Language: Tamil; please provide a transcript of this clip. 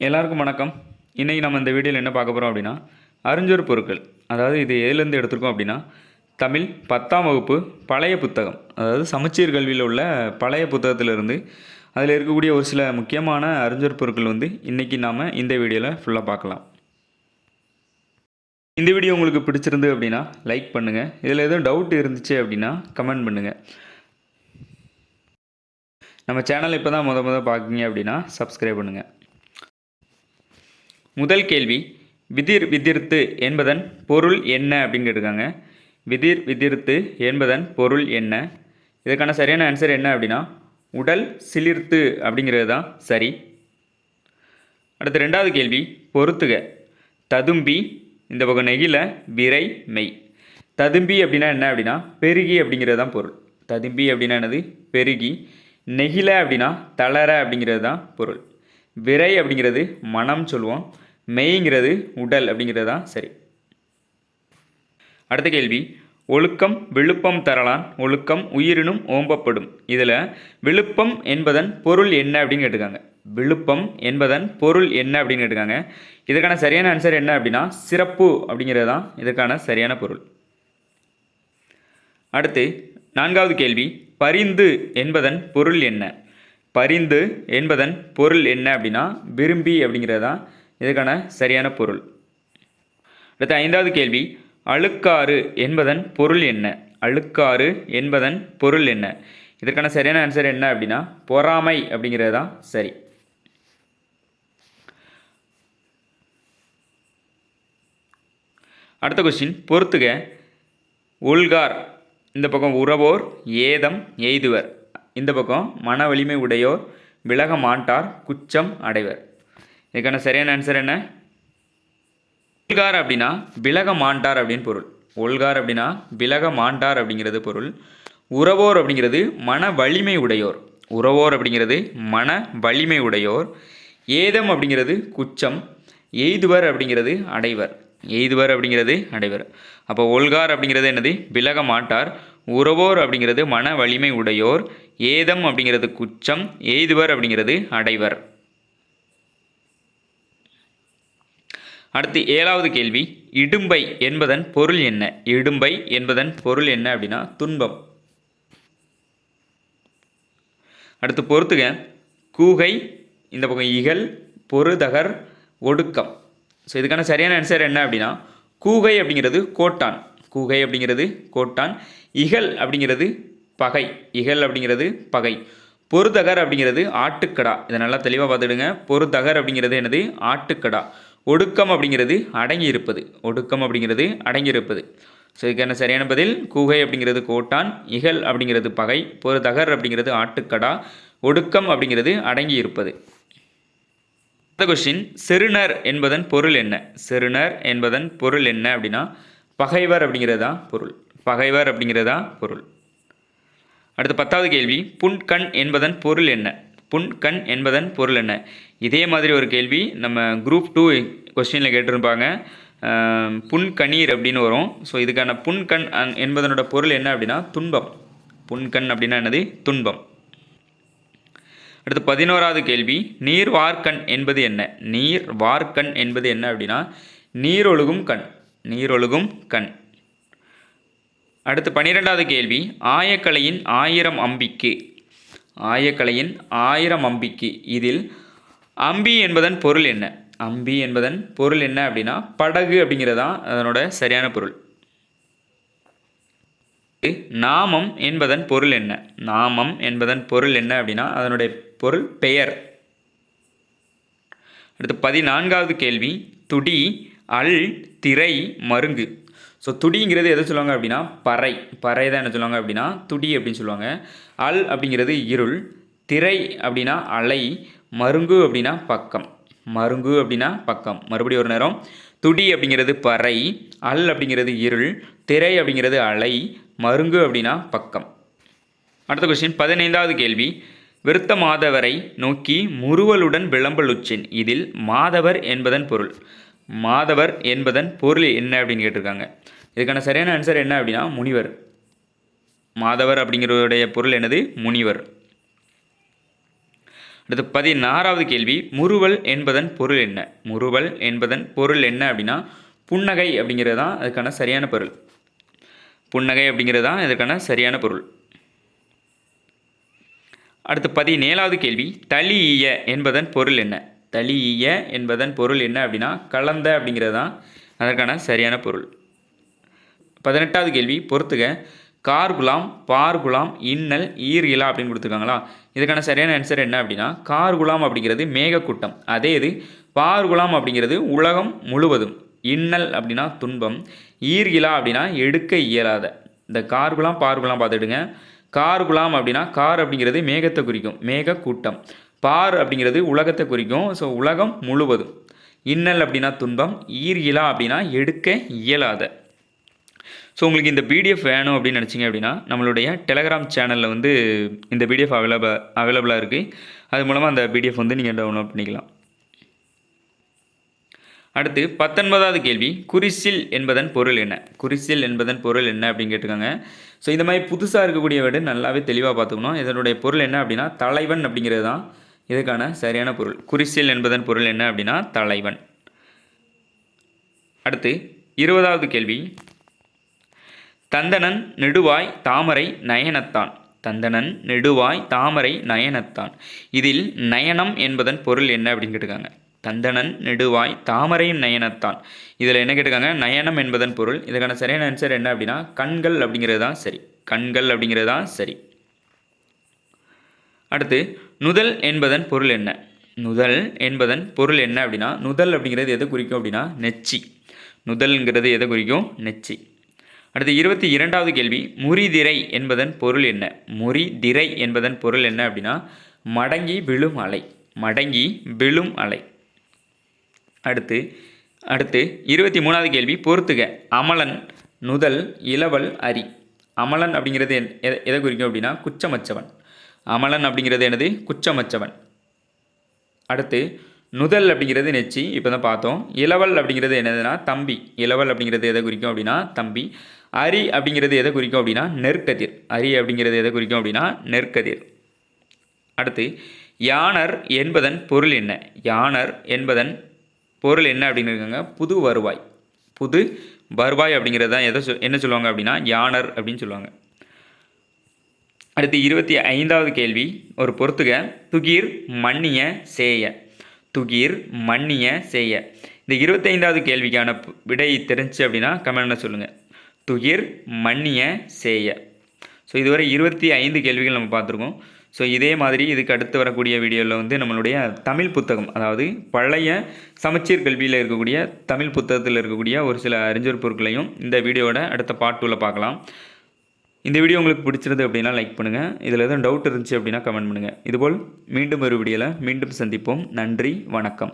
எல்லாருக்கும் வணக்கம். இன்றைக்கி நம்ம இந்த வீடியோவில் என்ன பார்க்க போகிறோம் அப்படின்னா அறிஞ்சொரு பொருட்கள். அதாவது இது எதுலேருந்து எடுத்திருக்கோம் அப்படின்னா தமிழ் பத்தாம் வகுப்பு பழைய புத்தகம். அதாவது சமச்சீர் கல்வியில் உள்ள பழைய புத்தகத்திலிருந்து அதில் இருக்கக்கூடிய ஒரு சில முக்கியமான அறிஞர் பொருட்கள் வந்து இன்றைக்கி நாம் இந்த வீடியோவில் ஃபுல்லாக பார்க்கலாம். இந்த வீடியோ உங்களுக்கு பிடிச்சிருந்து அப்படின்னா லைக் பண்ணுங்கள் இதில் எதுவும் டவுட் இருந்துச்சு அப்படின்னா கமெண்ட் பண்ணுங்கள் நம்ம சேனல் இப்போ தான் முத முத பார்க்குறீங்க அப்படின்னா சப்ஸ்கிரைப் பண்ணுங்கள் முதல் கேள்வி விதிர் விதிர்த்து என்பதன் பொருள் என்ன? அப்படின்னு கேட்டிருக்காங்க. விதிர் விதிர்த்து என்பதன் பொருள் என்ன? இதுக்கான சரியான ஆன்சர் என்ன அப்படின்னா உடல் சிலிர்த்து அப்படிங்கிறது தான் சரி. அடுத்து ரெண்டாவது கேள்வி பொறுத்துக. ததும்பி இந்த பக்கம் நெகில விரை மெய். ததும்பி அப்படின்னா என்ன அப்படின்னா பெருகி அப்படிங்கிறது தான் பொருள். ததும்பி அப்படின்னா என்னது? பெருகி. நெகில அப்படின்னா தளர அப்படிங்கிறது தான் பொருள். விரை அப்படிங்கிறது மனம் சொல்லுவோம் மெய்ங்கிறது உடல் அப்படிங்கிறது தான் சரி. அடுத்த கேள்வி. ஒழுக்கம் விழுப்பம் தரலான் ஒழுக்கம் உயிரினும் ஓம்பப்படும். இதில் விழுப்பம் என்பதன் பொருள் என்ன அப்படின்னு கேட்டிருக்காங்க. விழுப்பம் என்பதன் பொருள் என்ன அப்படின்னு கேட்டிருக்காங்க. இதற்கான சரியான ஆன்சர் என்ன அப்படின்னா சிறப்பு அப்படிங்கிறது தான் இதற்கான சரியான பொருள். அடுத்து நான்காவது கேள்வி. பரிந்து என்பதன் பொருள் என்ன? பரிந்து என்பதன் பொருள் என்ன அப்படின்னா விரும்பி அப்படிங்கிறது தான் இதுக்கான சரியான பொருள். அடுத்த ஐந்தாவது கேள்வி. அழுக்காறு என்பதன் பொருள் என்ன? அழுக்காறு என்பதன் பொருள் என்ன? இதற்கான சரியான ஆன்சர் என்ன அப்படின்னா பொறாமை அப்படிங்கிறது தான் சரி. அடுத்த கொஸ்டின் பொறுத்துக. உள்கார். இந்த பக்கம் உறவோர் ஏதம் எய்துவர். இந்த பக்கம் மன வலிமை உடையோர் விலக மாட்டார் குச்சம் அடைவர். இதுக்கான சரியான ஆன்சர் என்ன? ஒல்கார் அப்படின்னா விலக மாண்டார் அப்படின்னு பொருள். ஒல்கார் அப்படின்னா விலக மாண்டார் அப்படிங்கிறது பொருள். உறவோர் அப்படிங்கிறது மன வலிமை உடையோர். உறவோர் அப்படிங்கிறது மன வலிமை உடையோர். ஏதம் அப்படிங்கிறது குச்சம். எய்துவர் அப்படிங்கிறது அடைவர். எய்துவர் அப்படிங்கிறது அடைவர். அப்போ ஒல்கார் அப்படிங்கிறது என்னது? விலக மாட்டார். உறவோர் அப்படிங்கிறது மன வலிமை உடையோர். ஏதம் அப்படிங்கிறது குச்சம். எய்துவர் அப்படிங்கிறது அடைவர். அடுத்து ஏழாவது கேள்வி இடும்பை என்பதன் பொருள் என்ன? இடும்பை என்பதன் பொருள் என்ன அப்படின்னா துன்பம். அடுத்து பொறுத்துக கூகை இந்த பக்கம் இகல் பொருதகர் ஒடுக்கம். ஸோ இதுக்கான சரியான ஆன்சர் என்ன அப்படின்னா கூகை அப்படிங்கிறது கோட்டான். கூகை அப்படிங்கிறது கோட்டான் இகல் அப்படிங்கிறது பகை. இகல் அப்படிங்கிறது பகை. பொருதகர் அப்படிங்கிறது ஆட்டுக்கடா. இதை நல்லா தெளிவாக பார்த்துடுங்க. பொருதகர் அப்படிங்கிறது என்னது? ஆட்டுக்கடா. ஒடுக்கம் அப்படிங்கிறது அடங்கி இருப்பது ஒடுக்கம் அப்படிங்கிறது அடங்கி இருப்பது ஸோ இதுக்கான சரியான பதில்? கூகை அப்படிங்கிறது கோட்டான் இகல் அப்படிங்கிறது பகை பொருதகர் அப்படிங்கிறது ஆட்டுக்கடா ஒடுக்கம் அப்படிங்கிறது அடங்கி இருப்பது அடுத்த கொஸ்டின் செருணர் என்பதன் பொருள் என்ன? செருணர் என்பதன் பொருள் என்ன அப்படின்னா பகைவர் அப்படிங்கிறதா பொருள். பகைவர் அப்படிங்கிறதா பொருள். அடுத்து பத்தாவது கேள்வி புன்கண் என்பதன் பொருள் என்ன? புன்கண் என்பதன் பொருள் என்ன? இதே மாதிரி ஒரு கேள்வி நம்ம குரூப் டூ கொஸ்டினில் கேட்டிருப்பாங்க. புன்கணீர் அப்படின்னு வரும். ஸோ இதுக்கான புன்கண் அன்- என்பதனோட பொருள் என்ன அப்படின்னா துன்பம். புன்கண் அப்படின்னா என்னது? துன்பம். அடுத்து பதினோராவது கேள்வி. நீர் வார்க்கண் என்பது என்ன? நீர் வார்க்கண் என்பது என்ன அப்படின்னா நீரொழுகும் கண். நீரொழுகும் கண். அடுத்து பன்னிரெண்டாவது கேள்வி. ஆயக்கலையின் ஆயிரம் அம்பிக்கு ஆயக்கலையின் ஆயிரம் அம்பிக்கு. இதில் அம்பி என்பதன் பொருள் என்ன? அம்பி என்பதன் பொருள் என்ன அப்படின்னா படகு அப்படிங்கிறதான் அதனோட சரியான பொருள். நாமம் என்பதன் பொருள் என்ன? நாமம் என்பதன் பொருள் என்ன அப்படின்னா அதனுடைய பொருள் பெயர். அடுத்து பதினான்காவது கேள்வி துடி அல் திரை மருங்கு. ஸோ துடிங்கிறது எதை சொல்லுவாங்க அப்படின்னா பறை. பறை தான் என்ன சொல்லுவாங்க அப்படின்னா துடி அப்படின்னு சொல்லுவாங்க. அல் அப்படிங்கிறது இருள். திரை அப்படின்னா அலை. மருங்கு அப்படின்னா பக்கம். மருங்கு அப்படின்னா பக்கம். மறுபடியும் ஒரு நேரம். துடி அப்படிங்கிறது பறை. அல் அப்படிங்கிறது இருள். திரை அப்படிங்கிறது அலை. மருங்கு அப்படின்னா பக்கம். அடுத்த கொஸ்டின் பதினைந்தாவது கேள்வி. விருத்த மாதவரை நோக்கி முறுவலுடன் விளம்பலுச்சின். இதில் மாதவர் என்பதன் பொருள். மாதவர் என்பதன் பொருள் என்ன அப்படின்னு கேட்டிருக்காங்க. இதுக்கான சரியான ஆன்சர் என்ன அப்படின்னா முனிவர். மாதவர் அப்படிங்கிறவருடைய பொருள் என்னது? முனிவர். அடுத்து பதினாறாவது கேள்வி முறுவல் என்பதன் பொருள் என்ன? முறுவல் என்பதன் பொருள் என்ன அப்படின்னா புன்னகை அப்படிங்கிறது தான் அதுக்கான சரியான பொருள். புன்னகை அப்படிங்கிறது தான் இதற்கான சரியான பொருள். அடுத்து பதினேழாவது கேள்வி தளிய என்பதன் பொருள் என்ன? தளிய என்பதன் பொருள் என்ன அப்படின்னா கலந்த அப்படிங்கிறது தான் அதற்கான சரியான பொருள். பதினெட்டாவது கேள்வி பொறுத்துக. கார்குலாம் பார்குலாம் இன்னல் ஈர் இலா அப்படின்னு கொடுத்துருக்காங்களா? இதுக்கான சரியான ஆன்சர் என்ன அப்படின்னா கார்குலாம் அப்படிங்கிறது மேகக்கூட்டம். அதே இது பார்குலாம் அப்படிங்கிறது உலகம் முழுவதும். இன்னல் அப்படின்னா துன்பம் ஈர்கிலா அப்படின்னா எடுக்க இயலாத. இந்த கார்குலாம் பார்குலாம் பார்த்துடுங்க. கார்குலாம் அப்படின்னா கார் அப்படிங்கிறது மேகத்தை குறிக்கும் மேகக்கூட்டம். பார் அப்படிங்கிறது உலகத்தை குறிக்கும். ஸோ உலகம் முழுவதும். இன்னல் அப்படின்னா துன்பம் ஈர்கிலா அப்படின்னா எடுக்க இயலாத. ஸோ உங்களுக்கு இந்த பிடிஎஃப் வேணும் அப்படின்னு நினச்சிங்க அப்படின்னா நம்மளுடைய டெலகிராம் சேனலில் வந்து இந்த பிடிஎஃப் அவைலபிள் அவைலபிளாக இருக்குது அது மூலமாக அந்த பிடிஎஃப் வந்து நீங்கள் டவுன்லோட் பண்ணிக்கலாம். அடுத்து பத்தொன்பதாவது கேள்வி. குறிசில் என்பதன் பொருள் என்ன? குறிசில் என்பதன் பொருள் என்ன அப்படின்னு கேட்டிருக்காங்க. ஸோ இந்த மாதிரி புதுசாக இருக்கக்கூடிய வேர்டு நல்லாவே தெளிவாக பார்த்துக்கணும். இதனுடைய பொருள் என்ன அப்படின்னா தலைவன் அப்படிங்கிறது தான். இதுக்கான சரியான பொருள். குறிசில் என்பதன் பொருள் என்ன அப்படின்னா தலைவன். அடுத்து இருபதாவது கேள்வி. தந்தனன் நெடுவாய் தாமரை நயனத்தான். தந்தனன் நெடுவாய் தாமரை நயனத்தான். இதில் நயனம் என்பதன் பொருள் என்ன அப்படின்னு கேட்டுக்காங்க தந்தனன் நெடுவாய் தாமரையும் நயனத்தான். இதில் என்ன கேட்டுக்காங்க நயனம் என்பதன் பொருள். இதுக்கான சரியான ஆன்சர் என்ன அப்படின்னா கண்கள் அப்படிங்கிறது தான் சரி. கண்கள் அப்படிங்கிறது தான் சரி. அடுத்து நுதல் என்பதன் பொருள் என்ன? நுதல் என்பதன் பொருள் என்ன அப்படின்னா நுதல் அப்படிங்கிறது எதை குறிக்கும் அப்படின்னா நெச்சி. நுதல்ங்கிறது எதை குறிக்கும்? நெச்சி. அடுத்து இருபத்தி இரண்டாவது கேள்வி முறிதிரை என்பதன் பொருள் என்ன? முறிதிரை என்பதன் பொருள் என்ன அப்படின்னா மடங்கி விழும் அலை. மடங்கி விழும் அலை. அடுத்து அடுத்து இருபத்தி மூணாவது கேள்வி பொறுத்துக அமலன் நுதல் இளவல் அரி. அமலன் அப்படிங்கிறது என்- எதை எதை குறிக்கும் அப்படின்னா குச்சமச்சவன். அமலன் அப்படிங்கிறது என்னது? குச்சமச்சவன் அடுத்து நுதல் அப்படிங்கிறது நெச்சி இப்போ தான் பார்த்தோம். இளவல் அப்படிங்கிறது என்னதுன்னா தம்பி. இளவல் அப்படிங்கிறது எதை குறிக்கும் அப்படின்னா தம்பி. அரி அப்படிங்கிறது எதை குறிக்கும் அப்படின்னா நெற்கதிர். அரி அப்படிங்கிறது எதை குறிக்கும் அப்படின்னா நெற்கதிர். அடுத்து யானர் என்பதன் பொருள் என்ன? யானர் என்பதன் பொருள் என்ன அப்படின்னு இருக்காங்க? புது வருவாய். புது வருவாய் அப்படிங்கிறது தான் எதை சொல் என்ன சொல்லுவாங்க அப்படின்னா? யானர் அப்படின்னு சொல்லுவாங்க. அடுத்து இருபத்தி ஐந்தாவது கேள்வி. ஒரு பொறுத்துக. துகிர் மன்னிய சேய. துகிர் மன்னிய சேய. இந்த இருபத்தைந்தாவது கேள்விக்கான விடை தெரிஞ்சு அப்படின்னா கமெண்ட்டில் சொல்லுங்கள் துகிர் மன்னிய சேய. ஸோ இதுவரை இருபத்தி ஐந்து கேள்விகள் நம்ம பார்த்துருக்கோம். ஸோ இதே மாதிரி இதுக்கு அடுத்து வரக்கூடிய வீடியோவில் வந்து நம்மளுடைய தமிழ் புத்தகம் அதாவது பழைய சமச்சீர் கல்வியில் இருக்கக்கூடிய தமிழ் புத்தகத்தில் இருக்கக்கூடிய ஒரு சில அறிஞர் பொருட்களையும் இந்த வீடியோவோட அடுத்த பார்ட் டூவில் பார்க்கலாம். இந்த வீடியோ உங்களுக்கு பிடிச்சிருது அப்படின்னா லைக் பண்ணுங்கள் இதில் எதுவும் டவுட் இருந்துச்சு அப்படின்னா கமெண்ட் பண்ணுங்கள் இதுபோல் மீண்டும் ஒரு வீடியோவில் மீண்டும் சந்திப்போம். நன்றி வணக்கம்.